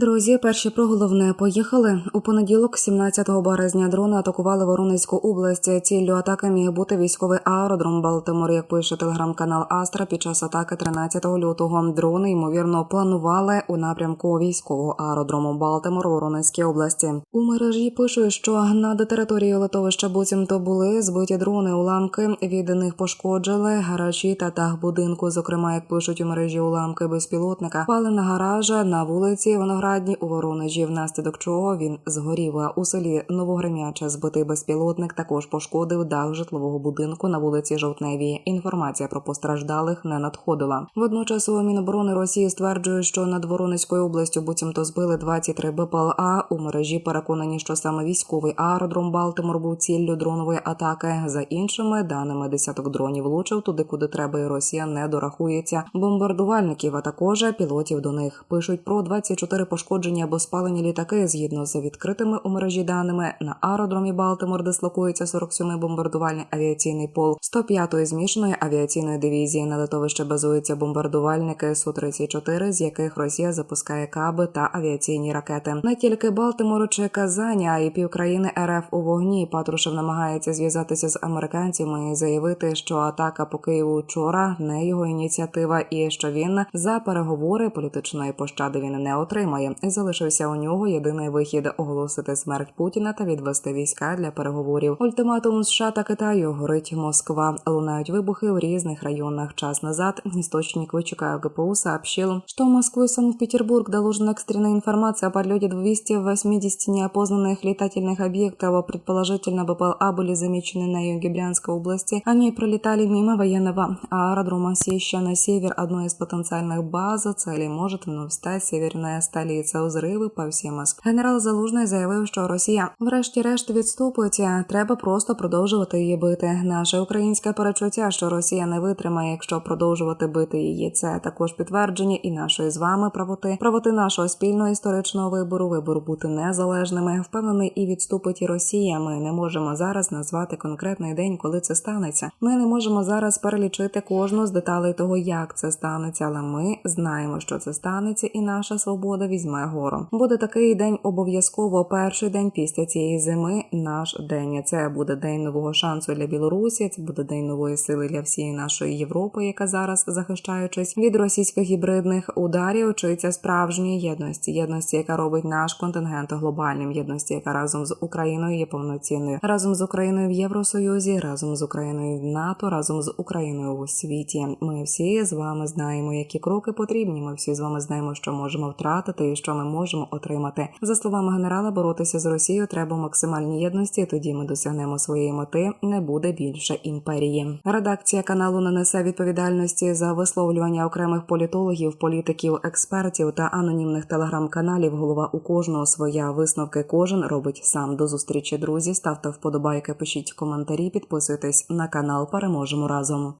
Друзі, перші про головне поїхали у понеділок, 17 березня. Дрони атакували Воронезьку область. Ціллю атаки міг бути військовий аеродром Балтимор. Як пише телеграм-канал Астра. Під час атаки 13 лютого дрони ймовірно планували у напрямку військового аеродрому Балтимор Воронезькій області. У мережі пишуть, що над територією литовища буцімто були збиті дрони. Уламки від них пошкоджили гаражі та дах будинку. Зокрема, як пишуть у мережі уламки безпілотника, впали на гаража на вулиці Виноградній у Воронежі, внаслідок чого він згорів. У селі Новогремяче збитий безпілотник також пошкодив дах житлового будинку на вулиці Жовтневій. Інформація про постраждалих не надходила. Водночас у Міноборони Росії стверджує, що над Воронезькою областю буцімто збили 23 БПЛА. У мережі переконані, що саме військовий аеродром Балтимор був ціллю дронової атаки. За іншими даними, десяток дронів влучив туди, куди треба, і Росія не дорахується бомбардувальників, а також пілотів до них. Пишуть про 24 пошкоджені або спалені літаки. Згідно з відкритими у мережі даними на аеродромі Балтимор дислокується 47-й бомбардувальний авіаційний пол 105-ї змішаної авіаційної дивізії. На литовище базуються бомбардувальники су 34 з яких Росія запускає каби та авіаційні ракети. Не тільки Балтимор чи Казань, а й півкраїни РФ у вогні. Патрушев намагається зв'язатися з американцями і заявити, що атака по Києву вчора не його ініціатива, і що він за переговори політичної пощади він не отримає. Залишився у нього єдиний вихід оголосити смерть Путіна та відвести війська для переговорів. Ультиматум США та Китаю горить Москва. Лунають вибухи в різних районах. Час назад источник ВЧК ГПУ сообщил, что в Москву и Санкт-Петербург доложена экстренная информация о подлете 280 неопознанных летательных объектов. Предположительно, БПЛА были замечены на юге Брянской области. Они пролетали мимо военного аэродрома Сеща на север. Одной из потенциальных баз целей может вновь стать северная столиця. Взриви по всій Москві. Генерал Залужний заявив, що Росія, врешті-решт, відступить. Треба просто продовжувати її бити. Наше українське перечуття, що Росія не витримає, якщо продовжувати бити її. Це також підтвердження і нашої з вами правоти, правоти нашого спільного історичного вибору, вибору бути незалежними. Впевнений і відступить і Росія. Ми не можемо зараз назвати конкретний день, коли це станеться. Ми не можемо зараз перелічити кожну з деталей того, як це станеться, але ми знаємо, що це станеться, і наша свобода візьме гору. Буде такий день обов'язково. Перший день після цієї зими. Наш день. Це буде день нового шансу для Білорусі. Це буде день нової сили для всієї нашої Європи, яка зараз захищаючись від російських гібридних ударів, вчиться справжньої єдності, єдності, яка робить наш контингент глобальним, єдності, яка разом з Україною є повноцінною, разом з Україною в Євросоюзі, разом з Україною в НАТО, разом з Україною у світі. Ми всі з вами знаємо, які кроки потрібні. Ми всі з вами знаємо, що можемо втратити і що ми можемо отримати. За словами генерала, боротися з Росією треба в максимальній єдності. Тоді ми досягнемо своєї мети. Не буде більше імперії. Редакція каналу не несе відповідальності за висловлювання окремих політологів, політиків, експертів та анонімних телеграм-каналів. Голова у кожного своя висновки. Кожен робить сам. До зустрічі, друзі. Ставте вподобайки, пишіть коментарі, підписуйтесь на канал. Переможемо разом.